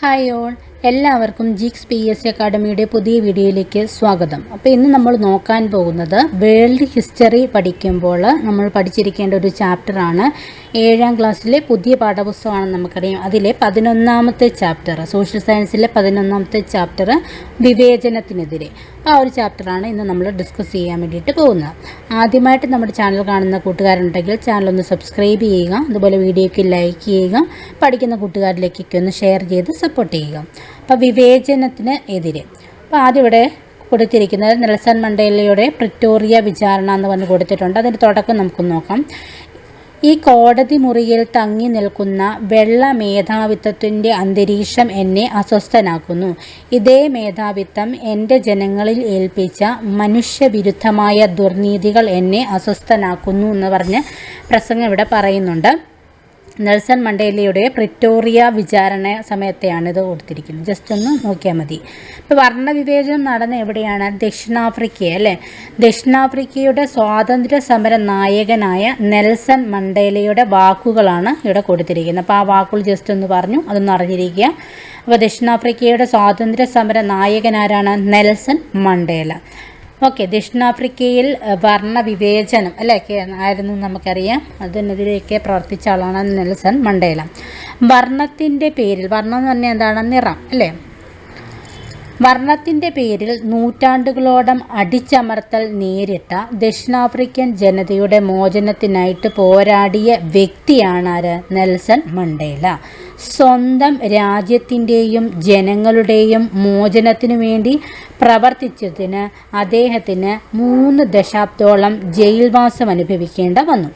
Hi all എല്ലാവർക്കും ജിക്സ് P S C അക്കാഡമിയുടെ പുതിയ വീഡിയോയിലേക്ക് സ്വാഗതം. അപ്പോൾ ഇന്ന് നമ്മൾ നോക്കാൻ പോകുന്നത് വേൾഡ് ഹിസ്റ്ററി പഠിക്കുമ്പോൾ നമ്മൾ പഠിച്ചിരിക്കേണ്ട ഒരു ചാപ്റ്ററാണ് ഏഴാം ക്ലാസ്സിലെ പുതിയ പാഠപുസ്തകമാണെന്ന് നമുക്കറിയാം. അതിലെ പതിനൊന്നാമത്തെ ചാപ്റ്റർ സോഷ്യൽ സയൻസിലെ പതിനൊന്നാമത്തെ ചാപ്റ്റർ വിവേചനത്തിനെതിരെ. ആ ഒരു ചാപ്റ്ററാണ് ഇന്ന് നമ്മൾ ഡിസ്കസ് ചെയ്യാൻ വേണ്ടിയിട്ട് പോകുന്നത്. ആദ്യമായിട്ട് നമ്മുടെ ചാനൽ കാണുന്ന കൂട്ടുകാരുണ്ടെങ്കിൽ ചാനൽ ഒന്ന് സബ്സ്ക്രൈബ് ചെയ്യുക അതുപോലെ വീഡിയോയ്ക്ക് ലൈക്ക് ചെയ്യുക പഠിക്കുന്ന കൂട്ടുകാരിലേക്കൊക്കെ ഒന്ന് ഷെയർ ചെയ്ത് സപ്പോർട്ട് ചെയ്യുക. അപ്പോൾ വിവേചനത്തിന് എതിരെ. അപ്പോൾ ആദ്യം ഇവിടെ കൊടുത്തിരിക്കുന്നത് നെൽസൺ മണ്ടേലയുടെ പ്രിറ്റോറിയ വിചാരണ എന്ന് പറഞ്ഞ് കൊടുത്തിട്ടുണ്ട്. അതിന്റെ തുടക്കം നമുക്ക് നോക്കാം. ഈ കോടതി മുറിയിൽ തങ്ങി നിൽക്കുന്ന വെള്ള മേധാവിത്വത്തിന്റെ അന്തരീക്ഷം എന്നെ അസ്വസ്ഥനാക്കുന്നു. ഇതേ മേധാവിത്വം എന്റെ ജനങ്ങളിൽ ഏൽപ്പിച്ച മനുഷ്യവിരുദ്ധമായ ദുർനീതികൾ എന്നെ അസ്വസ്ഥനാക്കുന്നു എന്ന് പറഞ്ഞ് പ്രസംഗം ഇവിടെ പറയുന്നുണ്ട്. നെൽസൺ മണ്ടേലയുടെ പ്രിറ്റോറിയ വിചാരണ സമയത്തെയാണ് ഇത് കൊടുത്തിരിക്കുന്നത്. ജസ്റ്റ് ഒന്ന് നോക്കിയാൽ മതി. ഇപ്പോൾ വർണവിവേചനം നടന്ന എവിടെയാണ്? ദക്ഷിണാഫ്രിക്ക അല്ലേ? ദക്ഷിണാഫ്രിക്കയുടെ സ്വാതന്ത്ര്യ സമര നായകനായ നെൽസൺ മണ്ടേലയുടെ വാക്കുകളാണ് ഇവിടെ കൊടുത്തിരിക്കുന്നത്. അപ്പോൾ ആ വാക്കുകൾ ജസ്റ്റ് ഒന്ന് പറഞ്ഞു അതൊന്ന് അറിഞ്ഞിരിക്കുക. അപ്പോൾ ദക്ഷിണാഫ്രിക്കയുടെ സ്വാതന്ത്ര്യ സമര നായകനാരാണ് നെൽസൺ മണ്ടേല. ഓക്കെ ദക്ഷിണാഫ്രിക്കയിൽ വർണവിവേചനം അല്ലേ? ആയിരുന്നു നമുക്കറിയാം. അതിനെതിരെയൊക്കെ പ്രവർത്തിച്ച ആളാണ് നെൽസൺ മണ്ടേല. വർണത്തിന്റെ പേരിൽ വർണം എന്ന് പറഞ്ഞാൽ എന്താണ്? നിറം അല്ലേ? വർണത്തിന്റെ പേരിൽ നൂറ്റാണ്ടുകളോളം അടിച്ചമർത്തൽ നേരിട്ട ദക്ഷിണാഫ്രിക്കൻ ജനതയുടെ മോചനത്തിനായിട്ട് പോരാടിയ വ്യക്തിയാണ് ആര്? Nelson Mandela. സ്വന്തം രാജ്യത്തിന്റെയും ജനങ്ങളുടെയും മോചനത്തിനു വേണ്ടി പ്രവർത്തിച്ചതിന് അദ്ദേഹത്തിന് മൂന്ന് ദശാബ്ദോളം ജയിൽവാസം അനുഭവിക്കേണ്ട വന്നു.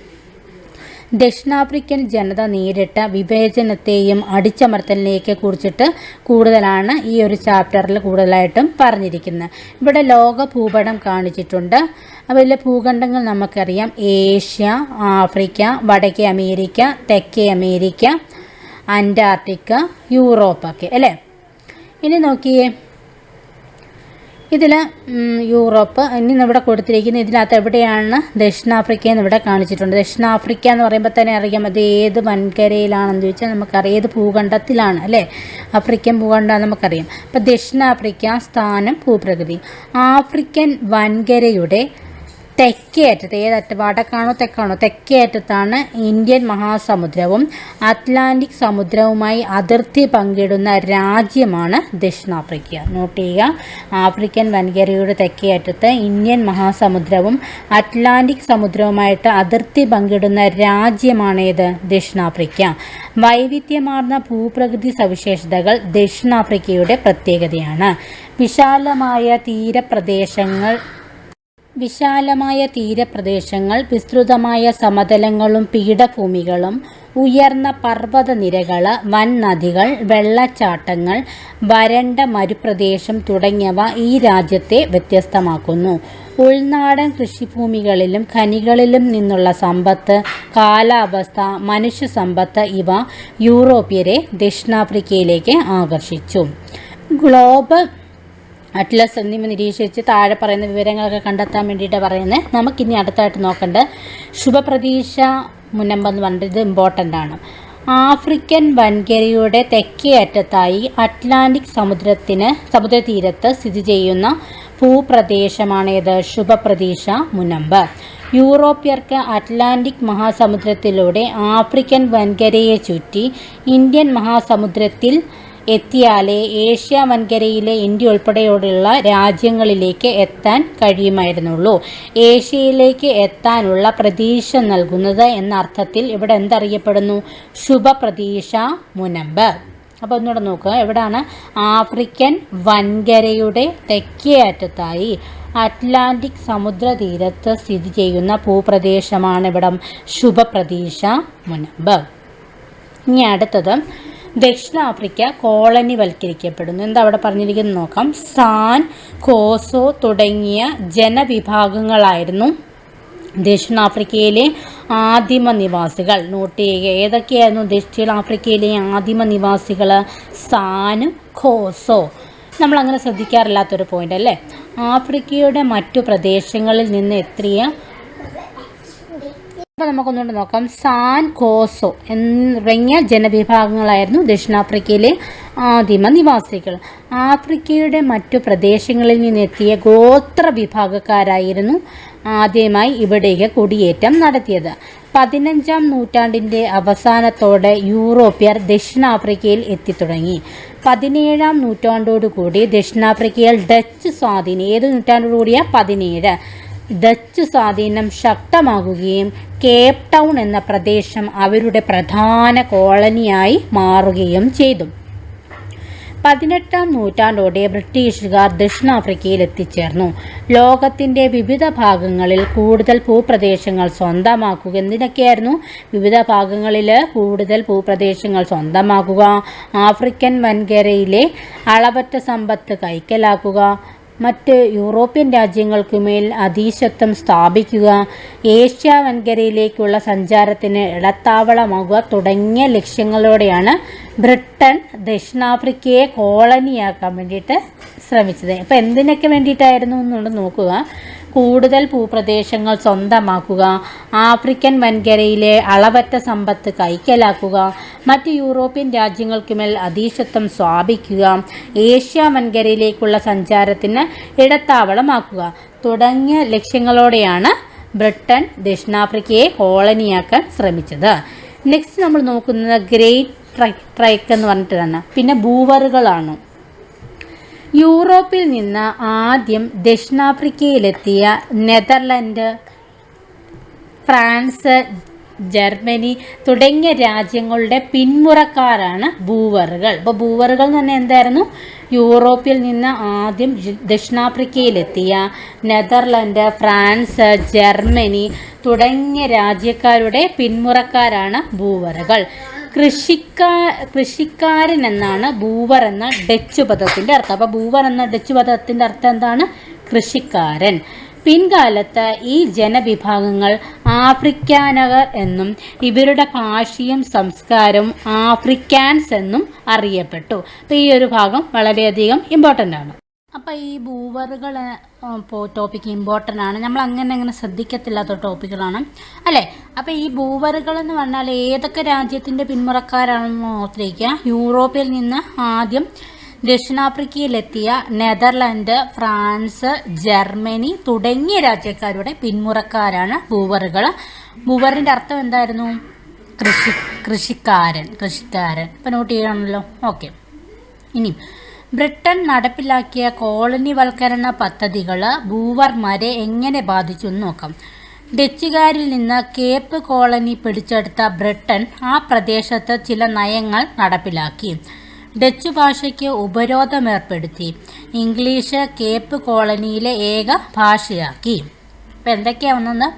ദക്ഷിണാഫ്രിക്കൻ ജനത നേരിട്ട വിവേചനത്തെയും അടിച്ചമർത്തലിനെയൊക്കെ കുറിച്ചിട്ട് കൂടുതലാണ് ഈ ഒരു ചാപ്റ്ററിൽ കൂടുതലായിട്ടും പറഞ്ഞിരിക്കുന്നത്. ഇവിടെ ലോക ഭൂപടം കാണിച്ചിട്ടുണ്ട്. അതിലെ ഭൂഖണ്ഡങ്ങൾ നമുക്കറിയാം. ഏഷ്യ ആഫ്രിക്ക വടക്കേ അമേരിക്ക തെക്കേ അമേരിക്ക അന്റാർട്ടിക്ക യൂറോപ്പൊക്കെ അല്ലേ? ഇനി നോക്കിയേ. ഇതിൽ യൂറോപ്പ് ഇനി ഇവിടെ കൊടുത്തിരിക്കുന്ന ഇതിനകത്ത് എവിടെയാണ് ദക്ഷിണാഫ്രിക്ക എന്ന് ഇവിടെ കാണിച്ചിട്ടുണ്ട്. ദക്ഷിണാഫ്രിക്ക എന്ന് പറയുമ്പോൾ തന്നെ അറിയാം അത് ഏത് വൻകരയിലാണെന്ന് ചോദിച്ചാൽ നമുക്കറിയാം. ഏത് ഭൂഖണ്ഡത്തിലാണ് അല്ലേ? ആഫ്രിക്കൻ ഭൂഖണ്ഡം നമുക്കറിയാം. അപ്പോൾ ദക്ഷിണാഫ്രിക്ക സ്ഥാനം ഭൂപ്രകൃതി. ആഫ്രിക്കൻ വൻകരയുടെ തെക്കേ അറ്റത്ത് ഏതറ്റം വടക്കാണോ തെക്കാണോ തെക്കേ അറ്റത്താണ് ഇന്ത്യൻ മഹാസമുദ്രവും അറ്റ്ലാന്റിക് സമുദ്രവുമായി അതിർത്തി പങ്കിടുന്ന രാജ്യമാണ് ദക്ഷിണാഫ്രിക്ക. നോട്ട് ചെയ്യുക ആഫ്രിക്കൻ വൻകരയുടെ തെക്കേ അറ്റത്ത് ഇന്ത്യൻ മഹാസമുദ്രവും അറ്റ്ലാന്റിക് സമുദ്രവുമായിട്ട് അതിർത്തി പങ്കിടുന്ന രാജ്യമാണേത് ദക്ഷിണാഫ്രിക്ക. വൈവിധ്യമാർന്ന ഭൂപ്രകൃതി സവിശേഷതകൾ ദക്ഷിണാഫ്രിക്കയുടെ പ്രത്യേകതയാണ്. വിശാലമായ തീരപ്രദേശങ്ങൾ വിശാലമായ തീരപ്രദേശങ്ങൾ വിസ്തൃതമായ സമതലങ്ങളും പീഠഭൂമികളും ഉയർന്ന പർവതനിരകൾ വൻ നദികൾ വെള്ളച്ചാട്ടങ്ങൾ വരണ്ട മരുപ്രദേശം തുടങ്ങിയവ ഈ രാജ്യത്തെ വ്യത്യസ്തമാക്കുന്നു. ഉൾനാടൻ കൃഷിഭൂമികളിലും ഖനികളിലും നിന്നുള്ള സമ്പത്ത് കാലാവസ്ഥ മനുഷ്യ സമ്പത്ത് ഇവ യൂറോപ്യരെ ദക്ഷിണാഫ്രിക്കയിലേക്ക് ആകർഷിച്ചു. ഗ്ലോബൽ അറ്റ്ലസ് എന്നിവ നിരീക്ഷിച്ച് താഴെ പറയുന്ന വിവരങ്ങളൊക്കെ കണ്ടെത്താൻ വേണ്ടിയിട്ട് പറയുന്നത് നമുക്കിനി അടുത്തായിട്ട് നോക്കേണ്ട. ശുഭപ്രതീക്ഷ മുനമ്പെന്ന് പറഞ്ഞിട്ട് ഇത് ഇമ്പോർട്ടന്റ് ആണ്. ആഫ്രിക്കൻ വൻകരയുടെ തെക്കേ അറ്റത്തായി അറ്റ്ലാന്റിക് സമുദ്രത്തിന് സമുദ്രതീരത്ത് സ്ഥിതി ചെയ്യുന്ന ഭൂപ്രദേശമാണേത് ശുഭപ്രതീക്ഷ മുനമ്പ്. യൂറോപ്യർക്ക് അറ്റ്ലാന്റിക് മഹാസമുദ്രത്തിലൂടെ ആഫ്രിക്കൻ വൻകരയെ ചുറ്റി ഇന്ത്യൻ മഹാസമുദ്രത്തിൽ എത്തിയാലേ ഏഷ്യ വൻകരയിലെ ഇന്ത്യ ഉൾപ്പെടെയുള്ള രാജ്യങ്ങളിലേക്ക് എത്താൻ കഴിയുമായിരുന്നുള്ളൂ. ഏഷ്യയിലേക്ക് എത്താനുള്ള പ്രതീക്ഷ നൽകുന്നത് എന്ന അർത്ഥത്തിൽ ഇവിടെ എന്തറിയപ്പെടുന്നു? ശുഭപ്രതീക്ഷ മുനമ്പ്. അപ്പോൾ ഒന്നുകൂടെ നോക്കുക. എവിടെയാണ് ആഫ്രിക്കൻ വൻകരയുടെ തെക്കേ അറ്റത്തായി അറ്റ്ലാന്റിക് സമുദ്രതീരത്ത് സ്ഥിതി ചെയ്യുന്ന ഭൂപ്രദേശമാണ് ഇവിടം. ശുഭപ്രതീക്ഷ മുനമ്പ്. ഇനി അടുത്തത്. ദക്ഷിണാഫ്രിക്ക കോളനിവൽക്കരിക്കപ്പെടുന്നു. എന്താ അവിടെ പറഞ്ഞിരിക്കുന്നത് നോക്കാം. സാൻ കോസോ തുടങ്ങിയ ജനവിഭാഗങ്ങളായിരുന്നു ദക്ഷിണാഫ്രിക്കയിലെ ആദിമ നിവാസികൾ. നോട്ട് ചെയ്യുക ഏതൊക്കെയായിരുന്നു ദക്ഷിണാഫ്രിക്കയിലെ ആദിമ നിവാസികൾ? സാനും ഖോസോ നമ്മൾ അങ്ങനെ ശ്രദ്ധിക്കാറില്ലാത്തൊരു പോയിന്റ് അല്ലേ? ആഫ്രിക്കയുടെ മറ്റു പ്രദേശങ്ങളിൽ നിന്ന് എത്തിയ അപ്പോൾ നമുക്കൊന്നുകൊണ്ട് നോക്കാം. സാൻ കോസോ എന്നിറങ്ങിയ ജനവിഭാഗങ്ങളായിരുന്നു ദക്ഷിണാഫ്രിക്കയിലെ ആദിമ നിവാസികൾ. ആഫ്രിക്കയുടെ മറ്റു പ്രദേശങ്ങളിൽ നിന്നെത്തിയ ഗോത്ര വിഭാഗക്കാരായിരുന്നു ആദ്യമായി ഇവിടേക്ക് കുടിയേറ്റം നടത്തിയത്. പതിനഞ്ചാം നൂറ്റാണ്ടിന്റെ അവസാനത്തോടെ യൂറോപ്യർ ദക്ഷിണാഫ്രിക്കയിൽ എത്തിത്തുടങ്ങി. പതിനേഴാം നൂറ്റാണ്ടോടുകൂടി ദക്ഷിണാഫ്രിക്കയിൽ ഡച്ച് സ്വാധീനം ഏത് നൂറ്റാണ്ടോടുകൂടിയ പതിനേഴ്. ഡച്ച് സ്വാധീനം ശക്തമാകുകയും കേപ്പ് ടൗൺ എന്ന പ്രദേശം അവരുടെ പ്രധാന കോളനിയായി മാറുകയും ചെയ്തു. പതിനെട്ടാം നൂറ്റാണ്ടോടെ ബ്രിട്ടീഷുകാർ ദക്ഷിണാഫ്രിക്കയിൽ എത്തിച്ചേർന്നു ലോകത്തിന്റെ വിവിധ ഭാഗങ്ങളിൽ കൂടുതൽ ഭൂപ്രദേശങ്ങൾ സ്വന്തമാക്കുക എന്തിനൊക്കെയായിരുന്നു വിവിധ ഭാഗങ്ങളിൽ കൂടുതൽ ഭൂപ്രദേശങ്ങൾ സ്വന്തമാക്കുക. ആഫ്രിക്കൻ വൻകരയിലെ അളവറ്റ സമ്പത്ത് കൈക്കലാക്കുക. മറ്റ് യൂറോപ്യൻ രാജ്യങ്ങൾക്കുമേൽ അധീശത്വം സ്ഥാപിക്കുക ഏഷ്യ വൻകരയിലേക്കുള്ള സഞ്ചാരത്തിന് ഇടത്താവളമാകുക തുടങ്ങിയ ലക്ഷ്യങ്ങളോടെയാണ് ബ്രിട്ടൻ ദക്ഷിണാഫ്രിക്കയെ കോളനിയാക്കാൻ വേണ്ടിയിട്ട് ശ്രമിച്ചത്. അപ്പോൾ എന്തിനൊക്കെ വേണ്ടിയിട്ടായിരുന്നു എന്നുള്ളത് നോക്കുക. കൂടുതൽ ഭൂപ്രദേശങ്ങൾ സ്വന്തമാക്കുക ആഫ്രിക്കൻ വൻകരയിലെ അളവറ്റ സമ്പത്ത് കൈക്കലാക്കുക മറ്റ് യൂറോപ്യൻ രാജ്യങ്ങൾക്കുമേൽ അധീശത്വം സ്ഥാപിക്കുക ഏഷ്യ വൻകരയിലേക്കുള്ള സഞ്ചാരത്തിന് ഇടത്താവളമാക്കുക. തുടങ്ങിയ ലക്ഷ്യങ്ങളോടെയാണ് ബ്രിട്ടൻ ദക്ഷിണാഫ്രിക്കയെ കോളനിയാക്കാൻ ശ്രമിച്ചത്. നെക്സ്റ്റ് നമ്മൾ നോക്കുന്നത് ഗ്രേറ്റ് ട്രൈ ട്രൈക്ക് എന്ന് പറഞ്ഞിട്ടാണ്. പിന്നെ ബൂവറുകളാണ് യൂറോപ്പിൽ നിന്ന് ആദ്യം ദക്ഷിണാഫ്രിക്കയിലെത്തിയ നെതർലൻഡ് ഫ്രാൻസ് ജർമ്മനി തുടങ്ങിയ രാജ്യങ്ങളുടെ പിന്മുറക്കാരാണ് ബൂവറുകൾ. അപ്പോൾ ബൂവറുകൾ എന്ന് പറഞ്ഞാൽ എന്തായിരുന്നു? യൂറോപ്പിൽ നിന്ന് ആദ്യം ദക്ഷിണാഫ്രിക്കയിലെത്തിയ നെതർലൻഡ് ഫ്രാൻസ് ജർമ്മനി തുടങ്ങിയ രാജ്യക്കാരുടെ പിന്മുറക്കാരാണ് ബൂവറുകൾ. കൃഷിക്കാ കൃഷിക്കാരൻ എന്നാണ് ബൂവർ എന്ന ഡച്ച് പദത്തിന്റെ അർത്ഥം. അപ്പോൾ ബൂവർ എന്ന ഡച്ച് പദത്തിന്റെ അർത്ഥം എന്താണ്? കൃഷിക്കാരൻ. പിൻകാലത്ത് ഈ ജനവിഭാഗങ്ങൾ ആഫ്രിക്കാനകർ എന്നും ഇവരുടെ ഭാഷയും സംസ്കാരവും ആഫ്രിക്കാൻസ് എന്നും അറിയപ്പെട്ടു. അപ്പോൾ ഈ ഒരു ഭാഗം വളരെയധികം ഇമ്പോർട്ടന്റ് ആണ്. അപ്പോൾ ഈ ബൂവറുകൾ ടോപ്പിക്ക് ഇമ്പോർട്ടന്റ് ആണ്. നമ്മൾ അങ്ങനെ അങ്ങനെ ശ്രദ്ധിക്കത്തില്ലാത്ത ടോപ്പിക്കുകളാണ് അല്ലേ? അപ്പോൾ ഈ ബൂവറുകൾ എന്ന് പറഞ്ഞാൽ ഏതൊക്കെ രാജ്യത്തിന്റെ പിന്മുറക്കാരാണെന്ന് ഓർത്തിരിക്കുക. യൂറോപ്പിൽ നിന്ന് ആദ്യം ദക്ഷിണാഫ്രിക്കയിലെത്തിയ നെതർലൻഡ് ഫ്രാൻസ് ജർമ്മനി തുടങ്ങിയ രാജ്യക്കാരുടെ പിന്മുറക്കാരാണ് ബൂവറുകൾ ബൂവറിന്റെ അർത്ഥം എന്തായിരുന്നു? കൃഷി കൃഷിക്കാരൻ കൃഷിക്കാരൻ. ഇപ്പം നോട്ട് ചെയ്യണമല്ലോ ഓക്കെ ഇനി ബ്രിട്ടൻ നടപ്പിലാക്കിയ കോളനിവൽക്കരണ പദ്ധതികൾ ബൂവർമാരെ എങ്ങനെ ബാധിച്ചു എന്ന് നോക്കാം. ഡച്ചുകാരിൽ നിന്ന് കേപ്പ് കോളനി പിടിച്ചെടുത്ത ബ്രിട്ടൻ ആ പ്രദേശത്ത് ചില നയങ്ങൾ നടപ്പിലാക്കി. ഡച്ച് ഭാഷയ്ക്ക് ഉപരോധം ഏർപ്പെടുത്തി ഇംഗ്ലീഷ് കേപ്പ് കോളനിയിലെ ഏക ഭാഷയാക്കി. ഇപ്പം എന്തൊക്കെയാണ് വന്നത്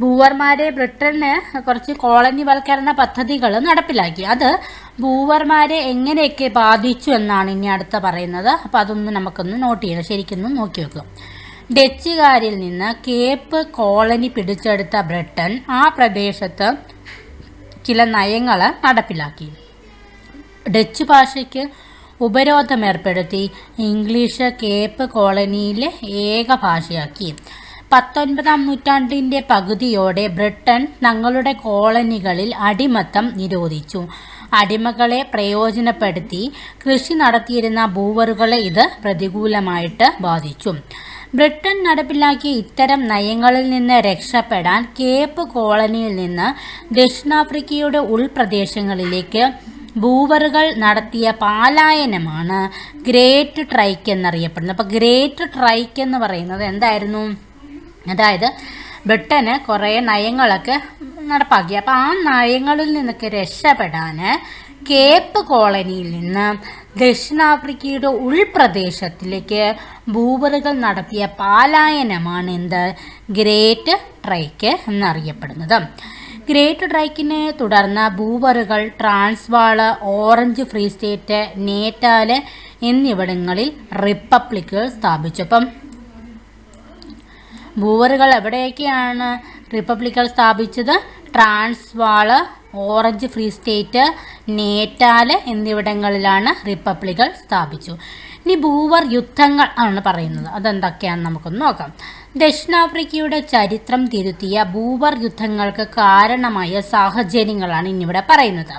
ഭൂവർമാരെ ബ്രിട്ടന് കുറച്ച് കോളനിവൽക്കരണ പദ്ധതികൾ നടപ്പിലാക്കി. അത് ഭൂവർമാരെ എങ്ങനെയൊക്കെ ബാധിച്ചു എന്നാണ് ഇനി അടുത്ത പറയുന്നത്. അപ്പോൾ അതൊന്ന് നമുക്കൊന്ന് നോട്ട് ചെയ്യണം. ശരിക്കൊന്ന് നോക്കി വെക്കും ഡച്ചുകാരിൽ നിന്ന് കേപ്പ് കോളനി പിടിച്ചെടുത്ത ബ്രിട്ടൻ ആ പ്രദേശത്ത് ചില നയങ്ങൾ നടപ്പിലാക്കി. ഡച്ച് ഭാഷയ്ക്ക് ഉപരോധം ഏർപ്പെടുത്തി ഇംഗ്ലീഷ് കേപ്പ് കോളനിയിലെ ഏക ഭാഷയാക്കി. പത്തൊൻപതാം നൂറ്റാണ്ടിന്റെ പകുതിയോടെ ബ്രിട്ടൻ തങ്ങളുടെ കോളനികളിൽ അടിമത്തം നിരോധിച്ചു. അടിമകളെ പ്രയോജനപ്പെടുത്തി കൃഷി നടത്തിയിരുന്ന ബൂവറുകളെ ഇത് പ്രതികൂലമായിട്ട് ബാധിച്ചു. ബ്രിട്ടൻ നടപ്പിലാക്കിയ ഇത്തരം നയങ്ങളിൽ നിന്ന് രക്ഷപ്പെടാൻ കേപ്പ് കോളനിയിൽ നിന്ന് ദക്ഷിണാഫ്രിക്കയുടെ ഉൾപ്രദേശങ്ങളിലേക്ക് ഭൂവറുകൾ നടത്തിയ പാലായനമാണ് ഗ്രേറ്റ് ട്രൈക്ക് എന്നറിയപ്പെടുന്നത്. അപ്പോൾ ഗ്രേറ്റ് ട്രൈക്ക് എന്ന് പറയുന്നത് എന്തായിരുന്നു? അതായത് ബ്രിട്ടന് കുറേ നയങ്ങളൊക്കെ നടപ്പാക്കി. അപ്പോൾ ആ നയങ്ങളിൽ നിന്നൊക്കെ രക്ഷപ്പെടാൻ കേപ്പ് കോളനിയിൽ നിന്ന് ദക്ഷിണാഫ്രിക്കയുടെ ഉൾപ്രദേശത്തിലേക്ക് ഭൂപറുകൾ നടത്തിയ പാലായനമാണ് എന്ത്? ഗ്രേറ്റ് ട്രൈക്ക് എന്നറിയപ്പെടുന്നത്. ഗ്രേറ്റ് ഡ്രൈക്കിനെ തുടർന്ന് ഭൂവറുകൾ Transvaal Orange Free State Natal എന്നിവിടങ്ങളിൽ റിപ്പബ്ലിക്കുകൾ സ്ഥാപിച്ചു. അപ്പം ഭൂവറുകൾ എവിടെയൊക്കെയാണ് റിപ്പബ്ലിക്കുകൾ സ്ഥാപിച്ചത്? Transvaal Orange Free State Natal എന്നിവിടങ്ങളിലാണ് റിപ്പബ്ലിക്കുകൾ സ്ഥാപിച്ചു. ഇനി ഭൂവർ യുദ്ധങ്ങൾ ആണ് പറയുന്നത്. അതെന്തൊക്കെയാണെന്ന് നമുക്കൊന്ന് നോക്കാം. ദക്ഷിണാഫ്രിക്കയുടെ ചരിത്രം തിരുത്തിയ ഭൂവർ യുദ്ധങ്ങൾക്ക് കാരണമായ സാഹചര്യങ്ങളാണ് ഇന്നിവിടെ പറയുന്നത്.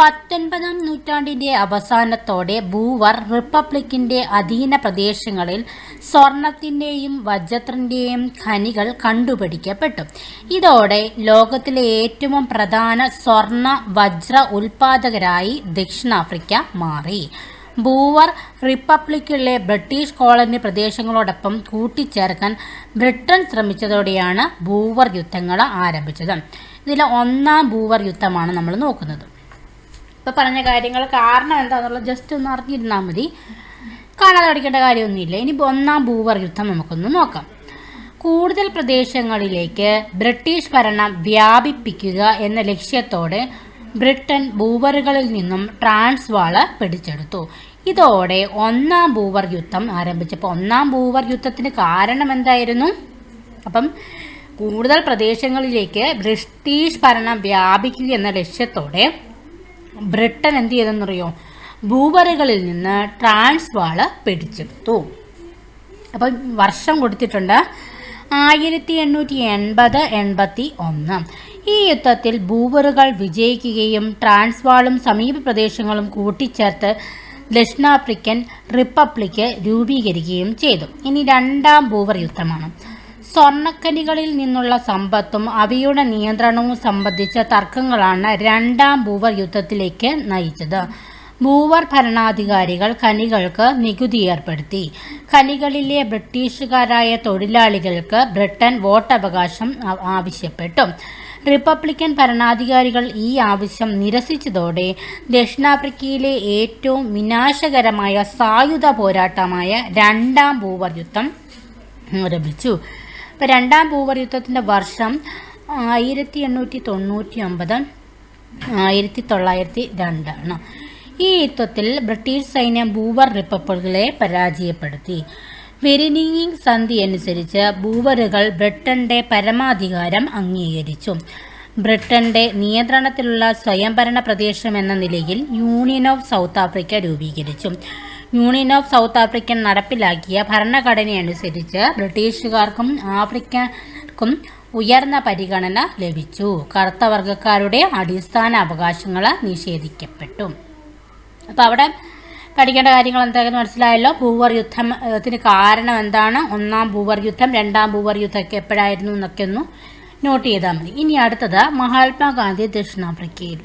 പത്തൊൻപതാം നൂറ്റാണ്ടിന്റെ അവസാനത്തോടെ ഭൂവർ റിപ്പബ്ലിക്കിന്റെ അധീന പ്രദേശങ്ങളിൽ സ്വർണത്തിന്റെയും വജ്രത്തിന്റെയും ഖനികൾ കണ്ടുപിടിക്കപ്പെട്ടു. ഇതോടെ ലോകത്തിലെ ഏറ്റവും പ്രധാന സ്വർണ വജ്ര ഉൽപാദകരായി ദക്ഷിണാഫ്രിക്ക മാറി. ഭൂവർ റിപ്പബ്ലിക്കിലെ ബ്രിട്ടീഷ് കോളനി പ്രദേശങ്ങളോടൊപ്പം കൂട്ടിച്ചേർക്കാൻ ബ്രിട്ടൻ ശ്രമിച്ചതോടെയാണ് ബൂവർ യുദ്ധങ്ങൾ ആരംഭിച്ചത്. ഇതിൽ ഒന്നാം ബൂവർ യുദ്ധമാണ് നമ്മൾ നോക്കുന്നത്. ഇപ്പോൾ പറഞ്ഞ കാര്യങ്ങൾ കാരണം എന്താണെന്നുള്ളത് ജസ്റ്റ് ഒന്ന് അറിഞ്ഞിരുന്നാൽ മതി. കാണാതെ പഠിക്കേണ്ട കാര്യമൊന്നുമില്ല. ഇനി ഒന്നാം ഭൂവർ യുദ്ധം നമുക്കൊന്ന് നോക്കാം. കൂടുതൽ പ്രദേശങ്ങളിലേക്ക് ബ്രിട്ടീഷ് ഭരണം വ്യാപിപ്പിക്കുക എന്ന ലക്ഷ്യത്തോടെ ബ്രിട്ടൻ ബൂവറുകളിൽ നിന്നും ട്രാൻസ്വാൾ പിടിച്ചെടുത്തു. ഇതോടെ ഒന്നാം ബൂവർ യുദ്ധം ആരംഭിച്ചപ്പോൾ ഒന്നാം ബൂവർ യുദ്ധത്തിന് കാരണം എന്തായിരുന്നു? അപ്പം കൂടുതൽ പ്രദേശങ്ങളിലേക്ക് ബ്രിട്ടീഷ് ഭരണം വ്യാപിക്കുക എന്ന ലക്ഷ്യത്തോടെ ബ്രിട്ടൻ എന്ത് ചെയ്തെന്നറിയോ? ബൂവറുകളിൽ നിന്ന് ട്രാൻസ്വാൾ പിടിച്ചെടുത്തു. അപ്പം വർഷം കൊടുത്തിട്ടുണ്ട്. ആയിരത്തി എണ്ണൂറ്റി എൺപത് എൺപത്തി ഒന്ന് ഈ യുദ്ധത്തിൽ ബൂവറുകൾ വിജയിക്കുകയും ട്രാൻസ്വാളും സമീപ പ്രദേശങ്ങളും കൂട്ടിച്ചേർത്ത് ദക്ഷിണാഫ്രിക്കൻ റിപ്പബ്ലിക്ക് രൂപീകരിക്കുകയും ചെയ്തു. ഇനി രണ്ടാം ബൂവർ യുദ്ധമാണ്. സ്വർണക്കനികളിൽ നിന്നുള്ള സമ്പത്തും അവയുടെ നിയന്ത്രണവും സംബന്ധിച്ച തർക്കങ്ങളാണ് രണ്ടാം ബൂവർ യുദ്ധത്തിലേക്ക് നയിച്ചത്. ഭൂവർ ഭരണാധികാരികൾ ഖനികൾക്ക് നികുതി ഏർപ്പെടുത്തി. ഖനികളിലെ ബ്രിട്ടീഷുകാരായ തൊഴിലാളികൾക്ക് ബ്രിട്ടൻ വോട്ടവകാശം ആവശ്യപ്പെട്ടു. റിപ്പബ്ലിക്കൻ ഭരണാധികാരികൾ ഈ ആവശ്യം നിരസിച്ചതോടെ ദക്ഷിണാഫ്രിക്കയിലെ ഏറ്റവും വിനാശകരമായ സായുധ പോരാട്ടമായ രണ്ടാം ഭൂവർ യുദ്ധം ആരംഭിച്ചു. ഇപ്പം രണ്ടാം ഭൂവർ യുദ്ധത്തിന്റെ വർഷം ആയിരത്തി എണ്ണൂറ്റി തൊണ്ണൂറ്റി ഒമ്പത് ആയിരത്തി തൊള്ളായിരത്തി രണ്ടാണ് ഈ യുദ്ധത്തിൽ ബ്രിട്ടീഷ് സൈന്യം ബൂവർ റിപ്പബ്ലിക്കുകളെ പരാജയപ്പെടുത്തി. വെരിനിങ്ങിങ് സന്ധി അനുസരിച്ച് ബൂവറുകൾ ബ്രിട്ടന്റെ പരമാധികാരം അംഗീകരിച്ചു. ബ്രിട്ടന്റെ നിയന്ത്രണത്തിലുള്ള സ്വയംഭരണ പ്രദേശം എന്ന നിലയിൽ യൂണിയൻ ഓഫ് സൗത്ത് ആഫ്രിക്ക രൂപീകരിച്ചു. യൂണിയൻ ഓഫ് സൗത്ത് ആഫ്രിക്കൻ നടപ്പിലാക്കിയ ഭരണഘടനയനുസരിച്ച് ബ്രിട്ടീഷുകാർക്കും ആഫ്രിക്കർക്കും ഉയർന്ന പരിഗണന ലഭിച്ചു. കറുത്ത വർഗക്കാരുടെ അടിസ്ഥാന അവകാശങ്ങൾ നിഷേധിക്കപ്പെട്ടു. അപ്പോൾ അവിടെ പഠിക്കേണ്ട കാര്യങ്ങൾ എന്തായാലും മനസ്സിലായല്ലോ? ഭൂവർ യുദ്ധത്തിന് കാരണം എന്താണ്? ഒന്നാം ഭൂവർ യുദ്ധം രണ്ടാം ഭൂവർ യുദ്ധമൊക്കെ എപ്പോഴായിരുന്നു എന്നൊക്കെ ഒന്ന് നോട്ട് ചെയ്താൽ മതി. ഇനി അടുത്തത് മഹാത്മാഗാന്ധി ദക്ഷിണാഫ്രിക്കയിൽ.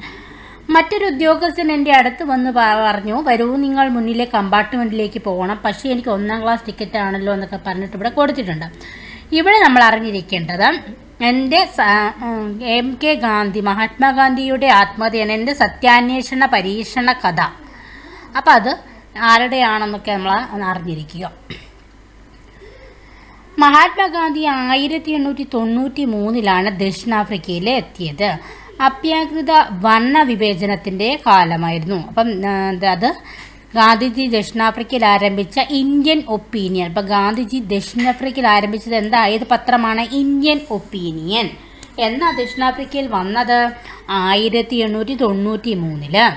മറ്റൊരു ഉദ്യോഗസ്ഥൻ എന്റെ അടുത്ത് വന്ന് പറഞ്ഞു വരൂ നിങ്ങൾ മുന്നിലെ കമ്പാർട്ട്മെന്റിലേക്ക് പോകണം. പക്ഷേ എനിക്ക് ഒന്നാം ക്ലാസ് ടിക്കറ്റ് ആണല്ലോ എന്നൊക്കെ പറഞ്ഞിട്ട് ഇവിടെ കൊടുത്തിട്ടുണ്ട്. ഇവിടെ നമ്മൾ അറിഞ്ഞിരിക്കേണ്ടത് എന്റെ എം കെ ഗാന്ധി മഹാത്മാഗാന്ധിയുടെ ആത്മഹത്യാണ് എന്റെ സത്യാന്വേഷണ പരീക്ഷണ കഥ. അപ്പം അത് ആരുടെയാണെന്നൊക്കെ നമ്മൾ അറിഞ്ഞിരിക്കുക. മഹാത്മാഗാന്ധി ആയിരത്തി എണ്ണൂറ്റി തൊണ്ണൂറ്റി മൂന്നിലാണ് ദക്ഷിണാഫ്രിക്കയിൽ എത്തിയത്. അപ്യാകൃത വർണ വിവേചനത്തിന്റെ കാലമായിരുന്നു. അപ്പം അത്? ഗാന്ധിജി ദക്ഷിണാഫ്രിക്കയിൽ ആരംഭിച്ച ഇന്ത്യൻ ഒപ്പീനിയൻ. അപ്പം ഗാന്ധിജി ദക്ഷിണാഫ്രിക്കയിൽ ആരംഭിച്ചത് എന്താ ഏത് പത്രമാണ് ഇന്ത്യൻ ഒപ്പീനിയൻ. എന്നാ ദക്ഷിണാഫ്രിക്കയിൽ വന്നത്? ആയിരത്തി എണ്ണൂറ്റി തൊണ്ണൂറ്റി മൂന്നിൽ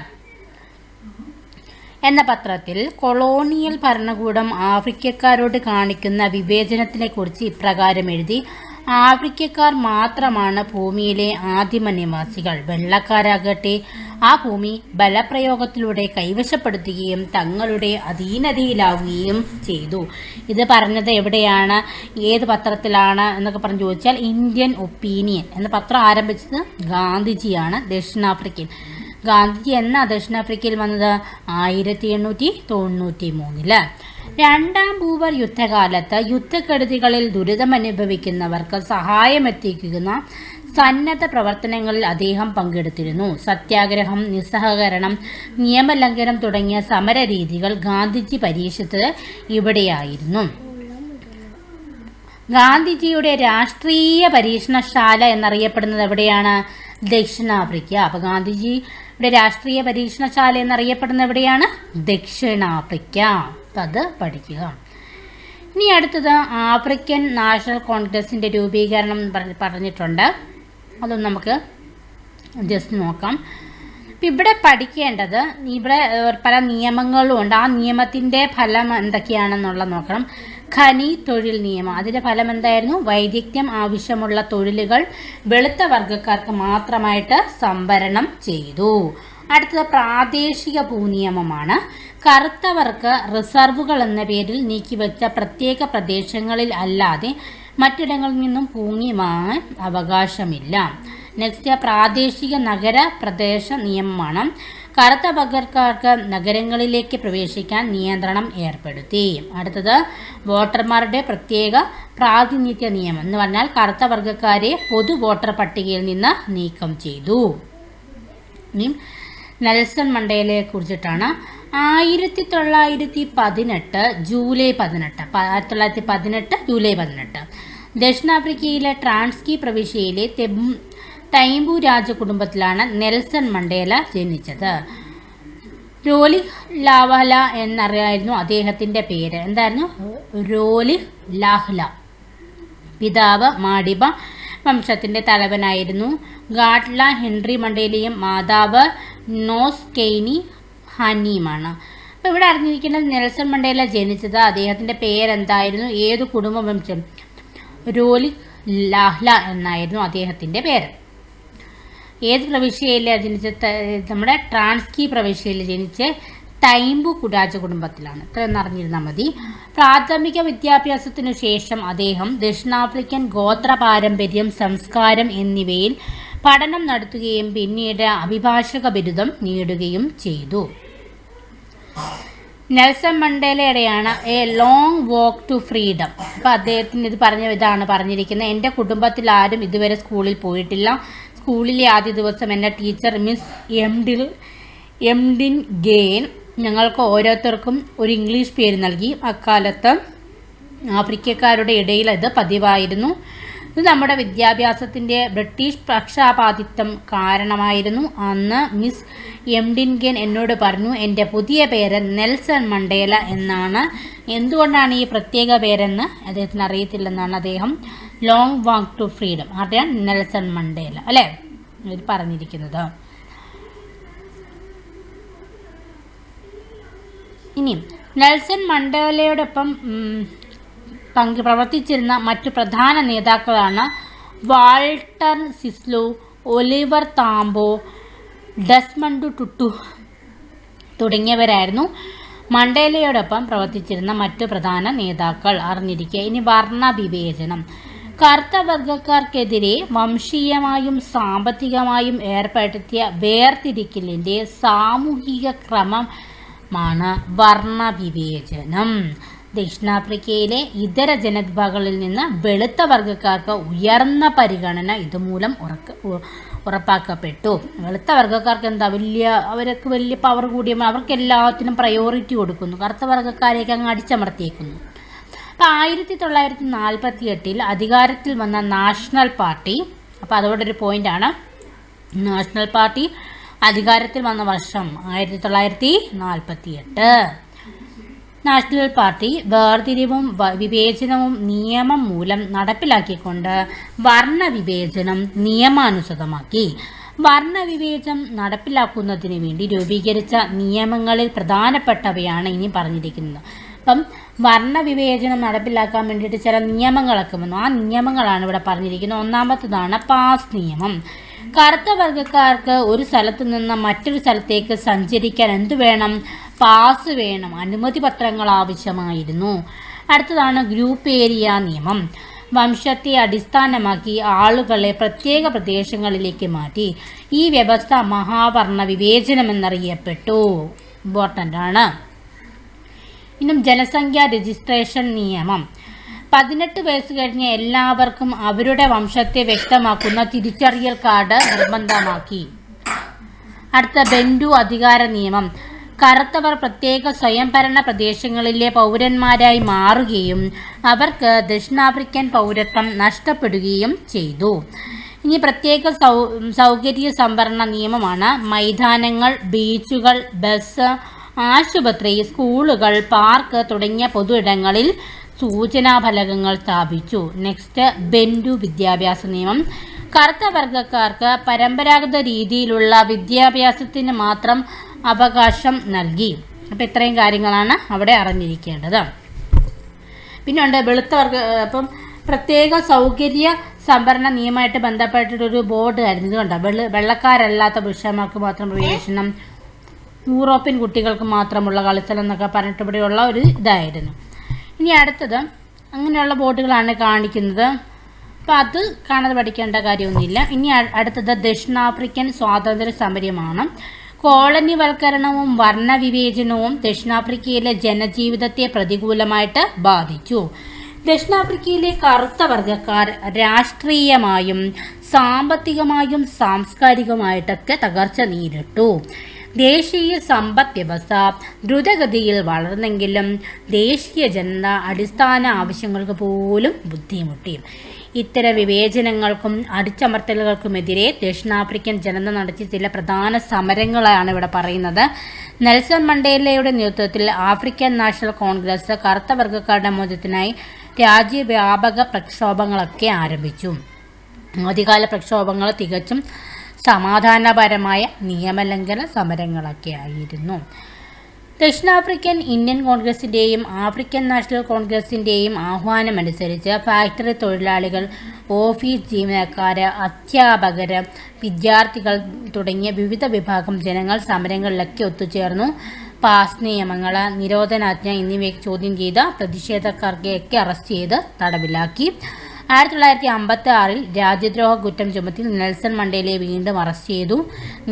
എന്ന പത്രത്തിൽ കൊളോണിയൽ ഭരണകൂടം ആഫ്രിക്കക്കാരോട് കാണിക്കുന്ന വിവേചനത്തിനെക്കുറിച്ച് ഇപ്രകാരം എഴുതി ആഫ്രിക്കക്കാർ മാത്രമാണ് ഭൂമിയിലെ ആദിമ നിവാസികൾ. വെള്ളക്കാരാകട്ടെ ആ ഭൂമി ബലപ്രയോഗത്തിലൂടെ കൈവശപ്പെടുത്തുകയും തങ്ങളുടെ അധീനതയിലാവുകയും ചെയ്തു. ഇത് പറഞ്ഞത് എവിടെയാണ് ഏത് പത്രത്തിലാണ് എന്നൊക്കെ പറഞ്ഞ് ചോദിച്ചാൽ ഇന്ത്യൻ ഒപ്പീനിയൻ എന്ന പത്രം ആരംഭിച്ചത് ഗാന്ധിജിയാണ് ദക്ഷിണാഫ്രിക്കയിൽ. ഗാന്ധിജി എന്ന ദക്ഷിണാഫ്രിക്കയിൽ വന്നത് ആയിരത്തി എണ്ണൂറ്റി തൊണ്ണൂറ്റി മൂന്നിൽ രണ്ടാം ഭൂവർ യുദ്ധകാലത്ത് യുദ്ധക്കെടുതികളിൽ ദുരിതമനുഭവിക്കുന്നവർക്ക് സഹായമെത്തിക്കുന്ന സന്നദ്ധ പ്രവർത്തനങ്ങളിൽ അദ്ദേഹം പങ്കെടുത്തിരുന്നു. സത്യാഗ്രഹം നിസ്സഹകരണം നിയമലംഘനം തുടങ്ങിയ സമര രീതികൾ ഗാന്ധിജി പരീക്ഷിച്ചത് ഇവിടെയായിരുന്നു. ഗാന്ധിജിയുടെ രാഷ്ട്രീയ പരീക്ഷണശാല എന്നറിയപ്പെടുന്നത് എവിടെയാണ്? ദക്ഷിണാഫ്രിക്ക. അപ്പോൾ ഗാന്ധിജിയുടെ രാഷ്ട്രീയ പരീക്ഷണശാല എന്നറിയപ്പെടുന്ന എവിടെയാണ് ദക്ഷിണാഫ്രിക്ക. അത് പഠിക്കുക. ഇനി അടുത്തത് ആഫ്രിക്കൻ നാഷണൽ കോൺഗ്രസിന്റെ രൂപീകരണം പറഞ്ഞ് പറഞ്ഞിട്ടുണ്ട്. അതൊന്ന് നമുക്ക് ജസ്റ്റ് നോക്കാം. ഇവിടെ പഠിക്കേണ്ടത് ഇവിടെ പല നിയമങ്ങളും ഉണ്ട് ആ നിയമത്തിന്റെ ഫലം എന്തൊക്കെയാണെന്നുള്ള നോക്കണം. ഖനി തൊഴിൽ നിയമം. അതിന്റെ ഫലം എന്തായിരുന്നു വൈദഗ്ധ്യം ആവശ്യമുള്ള തൊഴിലുകൾ വെളുത്ത വർഗക്കാർക്ക് മാത്രമായിട്ട് സംവരണം ചെയ്തു. അടുത്തത് പ്രാദേശിക ഭൂനിയമമാണ്. കറുത്തവർക്ക് റിസർവുകൾ എന്ന പേരിൽ നീക്കിവെച്ച പ്രത്യേക പ്രദേശങ്ങളിൽ അല്ലാതെ മറ്റിടങ്ങളിൽ നിന്നും ഭൂമി വാങ്ങാൻ അവകാശമില്ല. നെക്സ്റ്റ് പ്രാദേശിക നഗര പ്രദേശ നിയമമാണ്. കറുത്ത പകർക്കാർക്ക് നഗരങ്ങളിലേക്ക് പ്രവേശിക്കാൻ നിയന്ത്രണം ഏർപ്പെടുത്തി. അടുത്തത് വോട്ടർമാരുടെ പ്രത്യേക പ്രാതിനിധ്യ നിയമം എന്ന് പറഞ്ഞാൽ കറുത്ത വർഗക്കാരെ പൊതു വോട്ടർ പട്ടികയിൽ നിന്ന് നീക്കം ചെയ്തു. നെൽസൺ മണ്ടേലയെ കുറിച്ചിട്ടാണ്. ആയിരത്തി തൊള്ളായിരത്തി പതിനെട്ട് ജൂലൈ പതിനെട്ട് ആയിരത്തി തൊള്ളായിരത്തി പതിനെട്ട് ജൂലൈ പതിനെട്ട്. ദക്ഷിണാഫ്രിക്കയിലെ ട്രാൻസ്കി പ്രവിശ്യയിലെ തെം തൈമ്പു രാജകുടുംബത്തിലാണ് നെൽസൺ മണ്ടേല ജനിച്ചത്. രോലി ലാവല എന്നറിയായിരുന്നു അദ്ദേഹത്തിന്റെ പേര്. എന്തായിരുന്നു? രോലി ലാഹ്ല. പിതാവ് മാഡിബ വംശത്തിന്റെ തലവനായിരുന്നു. ഗാഡ്ല ഹെൻറി മണ്ടേലിയും മാതാവ് നോസ് കെയ്നി ഹനിയുമാണ്. അപ്പോൾ ഇവിടെ അറിഞ്ഞിരിക്കുന്നത് നെൽസൺ മണ്ടേല ജനിച്ചത് അദ്ദേഹത്തിന്റെ പേരെന്തായിരുന്നു? ഏത് കുടുംബ വംശം? രോലി ലാഹ്ല എന്നായിരുന്നു അദ്ദേഹത്തിന്റെ പേര്. ഏത് പ്രവിശ്യയിലെ ജനിച്ച നമ്മുടെ ട്രാൻസ്കി പ്രവിശ്യയിൽ ജനിച്ച് തൈമ്പു കുടാജ കുടുംബത്തിലാണ്. ഇത്രയെന്ന് അറിഞ്ഞിരുന്നാൽ മതി. പ്രാഥമിക വിദ്യാഭ്യാസത്തിനു ശേഷം അദ്ദേഹം ദക്ഷിണാഫ്രിക്കൻ ഗോത്ര പാരമ്പര്യം സംസ്കാരം എന്നിവയിൽ പഠനം നടത്തുകയും പിന്നീട് അഭിഭാഷക ബിരുദം നേടുകയും ചെയ്തു. Nelson മണ്ടേലയുടെയാണ് a long walk to freedom അപ്പം അദ്ദേഹത്തിന് ഇത് പറഞ്ഞ ഇതാണ് പറഞ്ഞിരിക്കുന്നത്. എന്റെ കുടുംബത്തിൽ ആരും ഇതുവരെ സ്കൂളിൽ പോയിട്ടില്ല. സ്കൂളിലെ ആദ്യ ദിവസം എന്റെ ടീച്ചർ മിസ് എംഡിൽ എംഡിൻ ഗെയിൻ ഞങ്ങൾക്ക് ഓരോരുത്തർക്കും ഒരു ഇംഗ്ലീഷ് പേര് നൽകി. അക്കാലത്ത് ആഫ്രിക്കക്കാരുടെ ഇടയിൽ അത് പതിവായിരുന്നു. ഇത് നമ്മുടെ വിദ്യാഭ്യാസത്തിന്റെ ബ്രിട്ടീഷ് പക്ഷാപാതിത്വം കാരണമായിരുന്നു. അന്ന് മിസ് എംഡിൻഗൻ എന്നോട് പറഞ്ഞു എന്റെ പുതിയ പേര് നെൽസൺ മണ്ടേല എന്നാണ്. എന്തുകൊണ്ടാണ് ഈ പ്രത്യേക പേരെന്ന്? അദ്ദേഹത്തിന് അറിയത്തില്ലെന്നാണ് അദ്ദേഹം ലോങ് വാക്ക് ടു ഫ്രീഡം ആരുടെയാണ് നെൽസൺ മണ്ടേല അല്ലേ? ഇവർ പറഞ്ഞിരിക്കുന്നത്. ഇനിയും നെൽസൺ മണ്ടേലയോടൊപ്പം പങ്ക് പ്രവർത്തിച്ചിരുന്ന മറ്റു പ്രധാന നേതാക്കളാണ് വാൾട്ടർ സിസ്ലു ഒലിവർ താമ്പോ ഡസ്മണ്ടു ടുട്ടു തുടങ്ങിയവരായിരുന്നു. മണ്ടേലയോടൊപ്പം പ്രവർത്തിച്ചിരുന്ന മറ്റു പ്രധാന നേതാക്കൾ അറിഞ്ഞിരിക്കുക. ഇനി വർണ വിവേചനം. കറുത്ത വർഗക്കാർക്കെതിരെ വംശീയമായും സാമ്പത്തികമായും ഏർപ്പെടുത്തിയ വേർതിരിക്കലിന്റെ സാമൂഹിക ക്രമമാണ് വർണവിവേചനം. ദക്ഷിണാഫ്രിക്കയിലെ ഇതര ജനവിഭാഗങ്ങളിൽ നിന്ന് വെളുത്ത വർഗക്കാർക്ക് ഉയർന്ന പരിഗണന ഇതുമൂലം ഉറക്ക ഉറപ്പാക്കപ്പെട്ടു. വെളുത്ത വർഗക്കാർക്ക് എന്താ വലിയ അവർക്ക് വലിയ പവർ കൂടിയ അവർക്ക് എല്ലാത്തിനും പ്രയോറിറ്റി കൊടുക്കുന്നു. കറുത്ത വർഗക്കാരെയൊക്കെ അങ്ങ് അടിച്ചമർത്തിയേക്കുന്നു. അപ്പോൾ ആയിരത്തി തൊള്ളായിരത്തി നാൽപ്പത്തി എട്ടിൽ അധികാരത്തിൽ വന്ന നാഷണൽ പാർട്ടി അപ്പോൾ അതോടെ ഒരു പോയിന്റാണ് നാഷണൽ പാർട്ടി അധികാരത്തിൽ വന്ന വർഷം ആയിരത്തി തൊള്ളായിരത്തി നാൽപ്പത്തി എട്ട് നാഷണൽ പാർട്ടി വേർതിരിവും വിവേചനവും നിയമം മൂലം നടപ്പിലാക്കിക്കൊണ്ട് വർണ വിവേചനം നിയമാനുസൃതമാക്കി. വർണ വിവേചനം നടപ്പിലാക്കുന്നതിന് വേണ്ടി രൂപീകരിച്ച നിയമങ്ങളിൽ പ്രധാനപ്പെട്ടവയാണ് ഇനി പറഞ്ഞിരിക്കുന്നത്. അപ്പം വർണ വിവേചനം നടപ്പിലാക്കാൻ വേണ്ടിയിട്ട് ചില നിയമങ്ങളൊക്കെ വന്നു. ആ നിയമങ്ങളാണ് ഇവിടെ പറഞ്ഞിരിക്കുന്നത്. ഒന്നാമത്തതാണ് പാസ് നിയമം. കറുത്ത വർഗക്കാർക്ക് ഒരു സ്ഥലത്ത് നിന്ന് മറ്റൊരു സ്ഥലത്തേക്ക് സഞ്ചരിക്കാൻ എന്ത് വേണം? പാസ് വേണം. അനുമതി പത്രങ്ങൾ ആവശ്യമായിരുന്നു. അടുത്തതാണ് ഗ്രൂപ്പ് ഏരിയ നിയമം. വംശത്തെ അടിസ്ഥാനമാക്കി ആളുകളെ പ്രത്യേക പ്രദേശങ്ങളിലേക്ക് മാറ്റി. ഈ വ്യവസ്ഥ മഹാവർണ വിവേചനം എന്നറിയപ്പെട്ടു. ഇമ്പോർട്ടന്റ് ആണ് ഇന്നും ജനസംഖ്യാ രജിസ്ട്രേഷൻ നിയമം. പതിനെട്ട് വയസ്സ് കഴിഞ്ഞ എല്ലാവർക്കും അവരുടെ വംശത്തെ വ്യക്തമാക്കുന്ന തിരിച്ചറിയൽ കാർഡ് നിർബന്ധമാക്കി. അടുത്ത ബെൻഡു അധികാര നിയമം. കറുത്തവർ പ്രത്യേക സ്വയംഭരണ പ്രദേശങ്ങളിലെ പൗരന്മാരായി മാറുകയും അവർക്ക് ദക്ഷിണാഫ്രിക്കൻ പൗരത്വം നഷ്ടപ്പെടുകയും ചെയ്തു. ഇനി പ്രത്യേക സൗ സൗകര്യ സംവരണ നിയമമാണ്. മൈതാനങ്ങൾ ബീച്ചുകൾ ബസ് ആശുപത്രി സ്കൂളുകൾ പാർക്ക് തുടങ്ങിയ പൊതു ഇടങ്ങളിൽ സൂചനാ ഫലകങ്ങൾ സ്ഥാപിച്ചു. നെക്സ്റ്റ് ബെൻഡു വിദ്യാഭ്യാസ നിയമം. കറുത്ത വർഗക്കാർക്ക് പരമ്പരാഗത രീതിയിലുള്ള വിദ്യാഭ്യാസത്തിന് മാത്രം അവകാശം നൽകി. അപ്പോൾ ഇത്രയും കാര്യങ്ങളാണ് അവിടെ അറിഞ്ഞിരിക്കേണ്ടത്. പിന്നെ ഉണ്ട് വെളുത്ത വർഗ ഇപ്പം പ്രത്യേക സൗകര്യ സംഭരണ നിയമമായിട്ട് ബന്ധപ്പെട്ടിട്ടൊരു ബോർഡ് ആയിരുന്നു. ഇത് കണ്ടോ? വെള്ള വെള്ളക്കാരല്ലാത്ത പുരുഷന്മാർക്ക് മാത്രം പ്രവേശനം യൂറോപ്യൻ കുട്ടികൾക്ക് മാത്രമുള്ള കളിസ്ഥലം എന്നൊക്കെ പറഞ്ഞിട്ട് ഇവിടെയുള്ള ഒരു ഇതായിരുന്നു. ഇനി അടുത്തത് അങ്ങനെയുള്ള ബോട്ടുകളാണ് കാണിക്കുന്നത്. അപ്പം അത് കാണാതെ പഠിക്കേണ്ട കാര്യമൊന്നുമില്ല. ഇനി അടുത്തത് ദക്ഷിണാഫ്രിക്കൻ സ്വാതന്ത്ര്യ സമരമാണ് കോളനിവൽക്കരണവും വർണവിവേചനവും ദക്ഷിണാഫ്രിക്കയിലെ ജനജീവിതത്തെ പ്രതികൂലമായിട്ട് ബാധിച്ചു. ദക്ഷിണാഫ്രിക്കയിലെ കറുത്ത വർഗക്കാർ രാഷ്ട്രീയമായും സാമ്പത്തികമായും സാംസ്കാരികമായിട്ടൊക്കെ തകർച്ച നേരിട്ടു. ദേശീയ സമ്പദ് വ്യവസ്ഥ ദ്രുതഗതിയിൽ വളർന്നെങ്കിലും ദേശീയ ജനത അടിസ്ഥാന ആവശ്യങ്ങൾക്ക് പോലും ബുദ്ധിമുട്ടി. ഇത്തരം വിവേചനങ്ങൾക്കും അടിച്ചമർത്തലുകൾക്കുമെതിരെ ദക്ഷിണാഫ്രിക്കൻ ജനത നടത്തിയ ചില പ്രധാന സമരങ്ങളാണ് ഇവിടെ പറയുന്നത്. നെൽസൺ മണ്ടേലയുടെ നേതൃത്വത്തിൽ ആഫ്രിക്കൻ നാഷണൽ കോൺഗ്രസ് കറുത്ത വർഗക്കാരുടെ മോചനത്തിനായി രാജ്യവ്യാപക പ്രക്ഷോഭങ്ങളൊക്കെ ആരംഭിച്ചു. ആദ്യകാല പ്രക്ഷോഭങ്ങൾ തികച്ചും സമാധാനപരമായ നിയമലംഘന സമരങ്ങളൊക്കെ ആയിരുന്നു ദക്ഷിണാഫ്രിക്കൻ ഇന്ത്യൻ കോൺഗ്രസിന്റെയും ആഫ്രിക്കൻ നാഷണൽ കോൺഗ്രസിന്റെയും ആഹ്വാനമനുസരിച്ച് ഫാക്ടറി തൊഴിലാളികൾ ഓഫീസ് ജീവനക്കാർ അധ്യാപകർ വിദ്യാർത്ഥികൾ തുടങ്ങിയ വിവിധ വിഭാഗം ജനങ്ങൾ സമരങ്ങളിലൊക്കെ ഒത്തുചേർന്നു. പാസ് നിയമങ്ങൾ നിരോധനാജ്ഞ എന്നിവയൊക്കെ ചോദ്യം ചെയ്ത പ്രതിഷേധക്കാർക്കെയൊക്കെ അറസ്റ്റ് ചെയ്ത് തടവിലാക്കി. ആയിരത്തി തൊള്ളായിരത്തി അമ്പത്തി ആറിൽ രാജ്യദ്രോഹ കുറ്റം ചുമത്തി നെൽസൺ മണ്ടേലയെ വീണ്ടും അറസ്റ്റ് ചെയ്തു.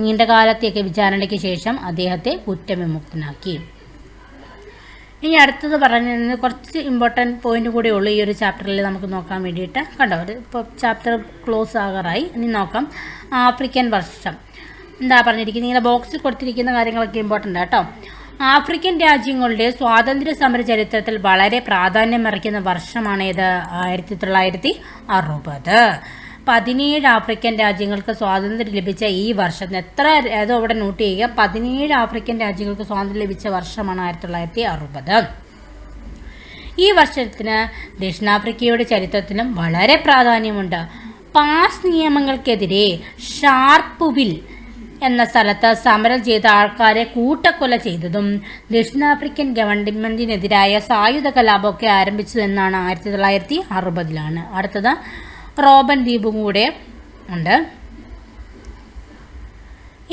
നീണ്ടകാലത്തേക്ക് വിചാരണയ്ക്ക് ശേഷം അദ്ദേഹത്തെ കുറ്റവിമുക്തനാക്കി. ഇനി അടുത്തത് പറഞ്ഞത് കുറച്ച് ഇമ്പോർട്ടന്റ് പോയിന്റ് കൂടെ ഉള്ളൂ. ഈ ഒരു ചാപ്റ്ററിൽ നമുക്ക് നോക്കാൻ വേണ്ടിയിട്ട്. കണ്ടോ ഒരു ഇപ്പോൾ ചാപ്റ്റർ ക്ലോസ് ആകാറായി. ഇനി നോക്കാം. ആഫ്രിക്കൻ വർഷം. എന്താ പറഞ്ഞിരിക്കുന്നത്? ഇങ്ങനെ ബോക്സിൽ കൊടുത്തിരിക്കുന്ന കാര്യങ്ങളൊക്കെ ഇമ്പോർട്ടന്റ് കേട്ടോ ആഫ്രിക്കൻ രാജ്യങ്ങളുടെ സ്വാതന്ത്ര്യ സമര ചരിത്രത്തിൽ വളരെ പ്രാധാന്യമർഹിക്കുന്ന വർഷമാണ് ഇത് ആയിരത്തി തൊള്ളായിരത്തി അറുപത്. പതിനേഴ് ആഫ്രിക്കൻ രാജ്യങ്ങൾക്ക് സ്വാതന്ത്ര്യം ലഭിച്ച ഈ വർഷം എത്ര ഏതോ അവിടെ നോട്ട് ചെയ്യുക പതിനേഴ് ആഫ്രിക്കൻ രാജ്യങ്ങൾക്ക് സ്വാതന്ത്ര്യം ലഭിച്ച വർഷമാണ് ആയിരത്തി തൊള്ളായിരത്തി അറുപത്. ഈ വർഷത്തിന് ദക്ഷിണാഫ്രിക്കയുടെ ചരിത്രത്തിലും വളരെ പ്രാധാന്യമുണ്ട്. പാസ് നിയമങ്ങൾക്കെതിരെ ഷാർപ്പുവിൽ എന്ന സ്ഥലത്ത് സമരം ചെയ്ത ആൾക്കാരെ കൂട്ടക്കൊല ചെയ്തതും ദക്ഷിണാഫ്രിക്കൻ ഗവൺമെന്റിനെതിരായ സായുധ കലാപമൊക്കെ ആരംഭിച്ചതെന്നാണ് ആയിരത്തി തൊള്ളായിരത്തി അറുപതിലാണ്. അടുത്തത് റോബൻ ദ്വീപും കൂടെ ഉണ്ട്.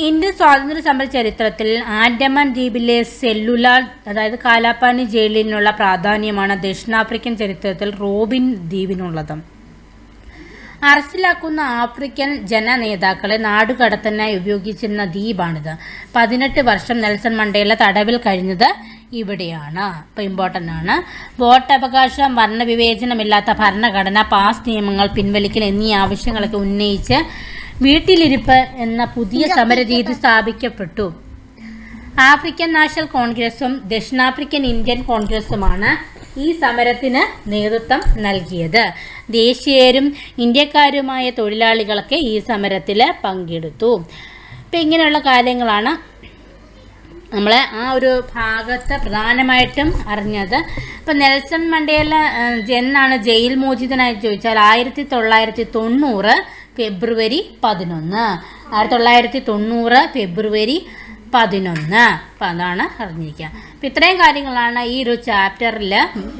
ഇന്ത്യൻ സ്വാതന്ത്ര്യ സമര ചരിത്രത്തിൽ ആൻഡമാൻ ദ്വീപിലെ സെല്ലുലാർ അതായത് കാലാപ്പാനി ജയിലിനുള്ള പ്രാധാന്യമാണ് ദക്ഷിണാഫ്രിക്കൻ ചരിത്രത്തിൽ റോബിൻ ദ്വീപിനുള്ളത്. അറസ്റ്റിലാക്കുന്ന ആഫ്രിക്കൻ ജനനേതാക്കളെ നാടുകടത്തനായി ഉപയോഗിച്ചിരുന്ന ദ്വീപാണിത്. പതിനെട്ട് വർഷം നെൽസൺ മണ്ടേല തടവിൽ കഴിഞ്ഞത് ഇവിടെയാണ്. ഇപ്പോൾ ഇമ്പോർട്ടന്റ് ആണ്. വോട്ട് വോട്ടവകാശം വർണവിവേചനമില്ലാത്ത ഭരണഘടന പാസ് നിയമങ്ങൾ പിൻവലിക്കൽ എന്നീ ആവശ്യങ്ങളൊക്കെ ഉന്നയിച്ച് വീട്ടിലിരിപ്പ് എന്ന പുതിയ സമരരീതി സ്ഥാപിക്കപ്പെട്ടു. ആഫ്രിക്കൻ നാഷണൽ കോൺഗ്രസും ദക്ഷിണാഫ്രിക്കൻ ഇന്ത്യൻ കോൺഗ്രസുമാണ് ഈ സമരത്തിന് നേതൃത്വം നൽകിയത്. ദേശീയരും ഇന്ത്യക്കാരുമായ തൊഴിലാളികളൊക്കെ ഈ സമരത്തിൽ പങ്കെടുത്തു. ഇപ്പം ഇങ്ങനെയുള്ള കാര്യങ്ങളാണ് നമ്മൾ ആ ഒരു ഭാഗത്ത് പ്രധാനമായിട്ടും അറിഞ്ഞത്. ഇപ്പം നെൽസൺ മണ്ടേല എന്നാണ് ജയിൽ മോചിതനായി ചോദിച്ചാൽ ആയിരത്തി തൊള്ളായിരത്തി തൊണ്ണൂറ് ഫെബ്രുവരി പതിനൊന്ന്. ആയിരത്തി തൊള്ളായിരത്തി തൊണ്ണൂറ് ഫെബ്രുവരി പതിനൊന്ന്. അപ്പം അതാണ് അറിഞ്ഞിരിക്കുക അപ്പം ഇത്രയും കാര്യങ്ങളാണ് ഈ ഒരു ചാപ്റ്ററിൽ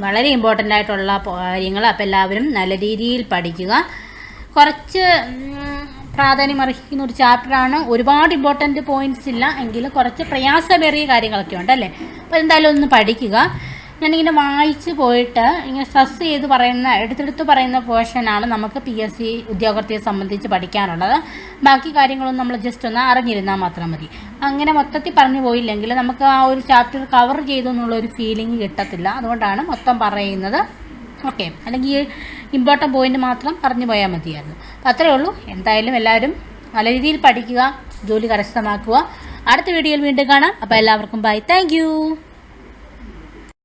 വളരെ ഇമ്പോർട്ടന്റ് ആയിട്ടുള്ള കാര്യങ്ങൾ. അപ്പം എല്ലാവരും നല്ല രീതിയിൽ പഠിക്കുക. കുറച്ച് പ്രാധാന്യം അർഹിക്കുന്ന ഒരു ചാപ്റ്ററാണ് ഒരുപാട് ഇമ്പോർട്ടന്റ് പോയിന്റ്സ് ഇല്ല. എങ്കിലും കുറച്ച് പ്രയാസമേറിയ കാര്യങ്ങളൊക്കെ ഉണ്ട് അല്ലേ? അപ്പോൾ എന്തായാലും ഒന്ന് പഠിക്കുക. ഞാനിങ്ങനെ വായിച്ച് പോയിട്ട് ഇങ്ങനെ സ്ട്രെസ് ചെയ്ത് പറയുന്ന എടുത്തെടുത്ത് പറയുന്ന പോർഷനാണ് നമുക്ക് പി എസ് സി ഉദ്യോഗസ്ഥയെ സംബന്ധിച്ച് പഠിക്കാനുള്ളത്. ബാക്കി കാര്യങ്ങളൊന്നും നമ്മൾ ജസ്റ്റ് ഒന്ന് അറിഞ്ഞിരുന്നാൽ മാത്രം മതി. അങ്ങനെ മൊത്തത്തിൽ പറഞ്ഞു പോയില്ലെങ്കിൽ നമുക്ക് ആ ഒരു ചാപ്റ്റർ കവർ ചെയ്തു എന്നുള്ള ഒരു ഫീലിംഗ് കിട്ടത്തില്ല. അതുകൊണ്ടാണ് മൊത്തം പറയുന്നത്. ഓക്കെ അല്ലെങ്കിൽ ഇമ്പോർട്ടന്റ് പോയിന്റ് മാത്രം പറഞ്ഞു പോയാൽ മതിയായിരുന്നു. അപ്പോൾ അത്രയേ ഉള്ളൂ. എന്തായാലും എല്ലാവരും നല്ല രീതിയിൽ പഠിക്കുക ജോലി കരസ്ഥമാക്കുക. അടുത്ത വീഡിയോയിൽ വീണ്ടും കാണാം. അപ്പോൾ എല്ലാവർക്കും ബൈ താങ്ക്